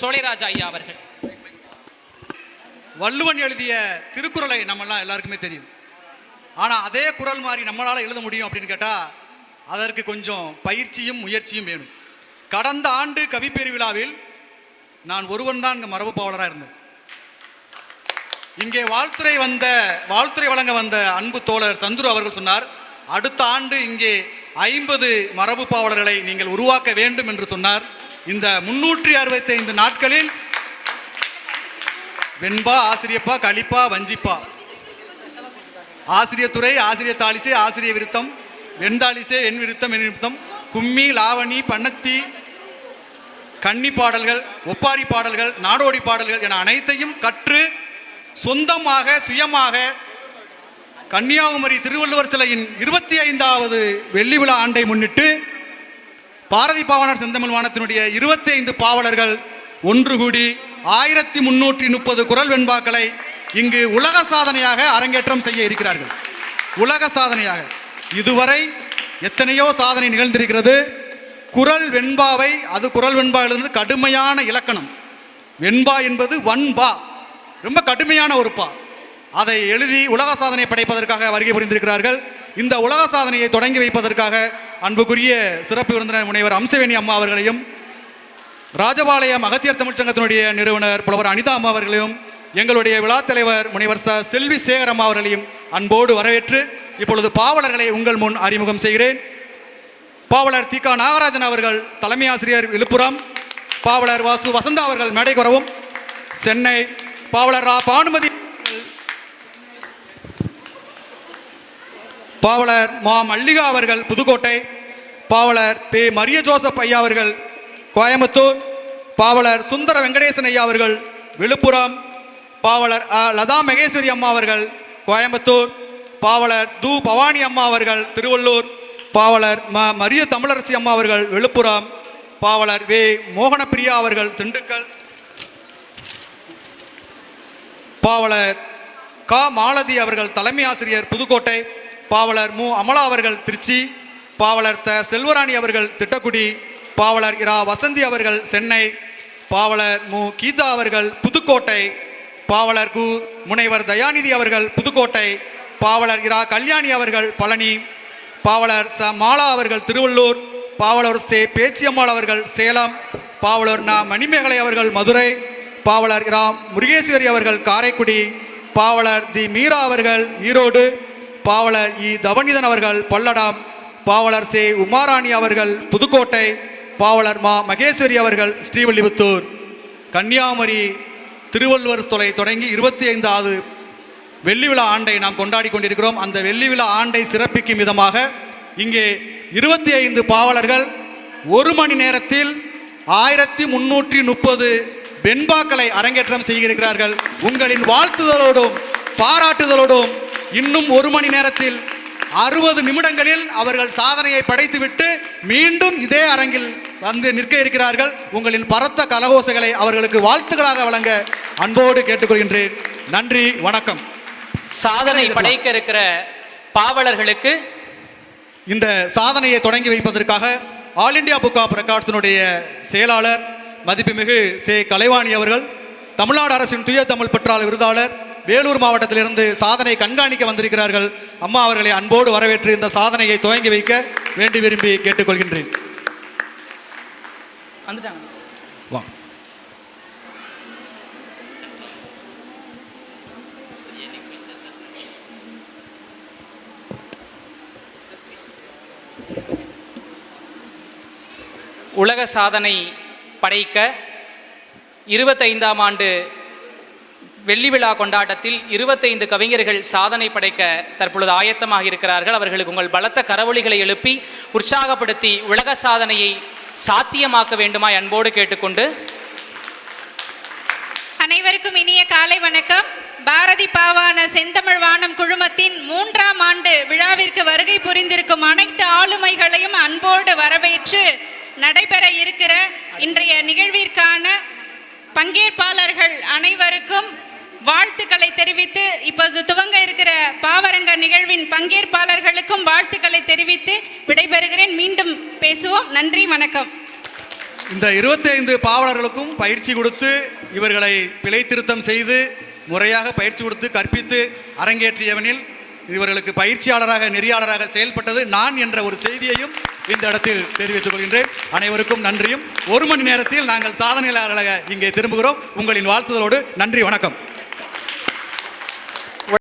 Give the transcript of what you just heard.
சோலைராஜா ஐயா அவர்கள். வள்ளுவன் எழுதிய திருக்குறளை நம்மெல்லாம் எல்லாருக்குமே தெரியும். ஆனால் அதே குறள் மாதிரி நம்மளால் எழுத முடியும் அப்படின்னு கேட்டால் அதற்கு கொஞ்சம் பயிற்சியும் முயற்சியும் வேணும். கடந்த ஆண்டு கவி பெருவிழாவில் நான் ஒருவன் தான் இங்கே மரபு பாவலராக இருந்தேன். இங்கே வாழ்த்துறை வந்த வாழ்த்துறை வழங்க வந்த அன்பு தோழர் சந்துரு அவர்கள் சொன்னார் அடுத்த ஆண்டு இங்கே ஐம்பது மரபு பாவலர்களை நீங்கள் உருவாக்க வேண்டும் என்று சொன்னார். இந்த முன்னூற்றி அறுபத்தி ஐந்து நாட்களில் வெண்பா ஆசிரியப்பா கழிப்பா வஞ்சிப்பா. ஆசிரியத்துறை ஆசிரியர் தாலிசே ஆசிரிய விருத்தம் வெண்தாலிசே என் விருத்தம் என் விருத்தம். கும்மி லாவணி பண்ணத்தி கன்னி பாடல்கள் ஒப்பாரி பாடல்கள் நாடோடி பாடல்கள் என அனைத்தையும் கற்று சொந்தமாக சுயமாக கன்னியாகுமரி திருவள்ளுவர் சிலையின் இருபத்தி ஐந்தாவது வெள்ளி விழா ஆண்டை முன்னிட்டு பாரதி பாவனர் செந்தமிழ் வானத்தினுடைய இருபத்தி ஐந்து பாவலர்கள் ஒன்று கூடி ஆயிரத்தி முன்னூற்றி முப்பது குரல் வெண்பாக்களை இங்கு உலக சாதனையாக அரங்கேற்றம் செய்ய இருக்கிறார்கள். உலக சாதனையாக. இதுவரை எத்தனையோ சாதனை நிகழ்ந்திருக்கிறது. குரல் வெண்பாவை அது குரல் வெண்பாவிலிருந்து கடுமையான இலக்கணம். வெண்பா என்பது வன்பா. ரொம்ப கடுமையான ஒரு பா. அதை எழுதி உலக சாதனை படைப்பதற்காக வருகை புரிந்திருக்கிறார்கள். இந்த உலக சாதனையை தொடங்கி வைப்பதற்காக அன்புக்குரிய சிறப்பு விருந்தினர் முனைவர் அம்சவேணி அம்மா அவர்களையும் ராஜபாளையம் அகத்தியர் தமிழ்ச்சங்கத்தினுடைய நிறுவனர் புலவர் அனிதா அம்மா அவர்களையும் எங்களுடைய விழா தலைவர் முனைவர் ச செல்வி சேகர் அம்மா அவர்களையும் அன்போடு வரவேற்று இப்பொழுது பாவலர்களை உங்கள் முன் அறிமுகம் செய்கிறேன். பாவலர் தி. நாகராஜன் அவர்கள் தலைமை ஆசிரியர் விழுப்புரம் பாவலர் வாசு வசந்தா அவர்கள் மேடை குறவும் சென்னை பாவலர் ரா. பானுமதி பாவலர் மா மல்லிகா அவர்கள் புதுக்கோட்டை பாவலர் பே மரிய ஜோசப் ஐயா அவர்கள் கோயம்புத்தூர் பாவலர் சுந்தர வெங்கடேசன் ஐயா அவர்கள் விழுப்புரம் பாவலர் அ. லதா மகேஸ்வரி அம்மா அவர்கள் கோயம்புத்தூர் பாவலர் து பவானி அம்மா அவர்கள் திருவள்ளூர் பாவலர் ம மரிய தமிழரசி அம்மா அவர்கள் விழுப்புரம் பாவலர் வே மோகனப்பிரியா அவர்கள் திண்டுக்கல் பாவலர் கா மாலதி அவர்கள் தலைமை ஆசிரியர் புதுக்கோட்டை பாவலர் மு. அமலா அவர்கள் திருச்சி பாவலர் த. செல்வராணி அவர்கள் திட்டக்குடி பாவலர் இரா. வசந்தி அவர்கள் சென்னை பாவலர் மு. கீதா அவர்கள் புதுக்கோட்டை பாவலர் கு. முனைவர் தயாநிதி அவர்கள் புதுக்கோட்டை பாவலர் இரா. கல்யாணி அவர்கள் பழனி பாவலர் ச. மாலா அவர்கள் திருவள்ளூர் பாவலர் சே. பேச்சியம்மாள் அவர்கள் சேலம் பாவலர் ந. மணிமேகலை அவர்கள் மதுரை பாவலர் இரா. முருகேஸ்வரி அவர்கள் காரைக்குடி பாவலர் தி. மீரா அவர்கள் ஈரோடு பாவலர் இ தவனிதன் அவர்கள் பல்லடம் பாவலர் சே உமாராணி அவர்கள் புதுக்கோட்டை பாவலர் மா மகேஸ்வரி அவர்கள் ஸ்ரீவில்லிபுத்தூர். கன்னியாகுமரி திருவள்ளுவர் தொலை தொடங்கி இருபத்தி ஐந்தாவது வெள்ளி விழா ஆண்டை நாம் கொண்டாடி கொண்டிருக்கிறோம். அந்த வெள்ளி விழா ஆண்டை சிறப்பிக்கும் விதமாக இங்கே இருபத்தி ஐந்து பாவலர்கள் ஒரு மணி நேரத்தில் ஆயிரத்தி முன்னூற்றி முப்பது வெண்பாக்களை அரங்கேற்றம் செய்திருக்கிறார்கள். உங்களின் வாழ்த்துதலோடும் பாராட்டுதலோடும் இன்னும் ஒரு மணி நேரத்தில் அறுபது நிமிடங்களில் அவர்கள் சாதனையை படைத்துவிட்டு மீண்டும் இதே அரங்கில் வந்து நிற்க இருக்கிறார்கள். உங்களின் பரத்த கலகோசைகளை அவர்களுக்கு வாழ்த்துக்களாக வழங்க அன்போடு கேட்டுக்கொள்கின்றேன். நன்றி வணக்கம். சாதனை படைக்க இருக்கிற பாவலர்களுக்கு இந்த சாதனையை தொடங்கி வைப்பதற்காக ஆல் இந்தியா புக் ஆஃப் ரெக்கார்ட்ஸினுடைய செயலாளர் மதிப்புமிகு சே கலைவாணி அவர்கள் தமிழ்நாடு அரசின் துய தமிழ் பெற்றால் விருதாளர் வேலூர் மாவட்டத்திலிருந்து சாதனை கண்காணிக்க வந்திருக்கிறார்கள். அம்மா அவர்களை அன்போடு வரவேற்று இந்த சாதனையை துவங்கி வைக்க வேண்டி விரும்பி கேட்டுக்கொள்கின்றேன். வா. உலக சாதனை படைக்க இருபத்தைந்தாம் ஆண்டு வெள்ளி விழா கொண்டாட்டத்தில் இருபத்தைந்து கவிஞர்கள் சாதனை படைக்க தற்பொழுது ஆயத்தமாக இருக்கிறார்கள். அவர்களுக்கு உங்கள் பலத்த கரவொலிகளை எழுப்பி உற்சாகப்படுத்தி உலக சாதனையை சாத்தியமாக்க வேண்டுமாய் அன்போடு கேட்டுக்கொண்டு அனைவருக்கும் இனிய காலை வணக்கம். பாரதி பாவான செந்தமிழ் வானம் குழுமத்தின் மூன்றாம் ஆண்டு விழாவிற்கு வருகை புரிந்திருக்கும் அனைத்து ஆளுமைகளையும் அன்போடு வரவேற்று நடைபெற இருக்கிற இன்றைய நிகழ்விற்கான பங்கேற்பாளர்கள் அனைவருக்கும் வாழ்த்துக்களை தெரிவித்து இப்போது துவங்க இருக்கிற பாவரங்க நிகழ்வின் பங்கேற்பாளர்களுக்கும் வாழ்த்துக்களை தெரிவித்து விடைபெறுகிறேன். மீண்டும் பேசுவோம். நன்றி வணக்கம். இந்த 25 பாவலர்களுக்கும் பயிற்சி கொடுத்து இவர்களை பிழை திருத்தம் செய்து முறையாக பயிற்சி கொடுத்து கற்பித்து அரங்கேற்றியவனில் இவர்களுக்கு பயிற்சியாளராக நெறியாளராக செயல்பட்டது நான் என்ற ஒரு செய்தியையும் இந்த இடத்தில் தெரிவித்துக் கொள்கின்றேன். அனைவருக்கும் நன்றியும். ஒரு மணி நேரத்தில் நாங்கள் சாதனையாளர்களாக இங்கே திரும்புகிறோம். உங்களின் வாழ்த்துதலோடு நன்றி வணக்கம்.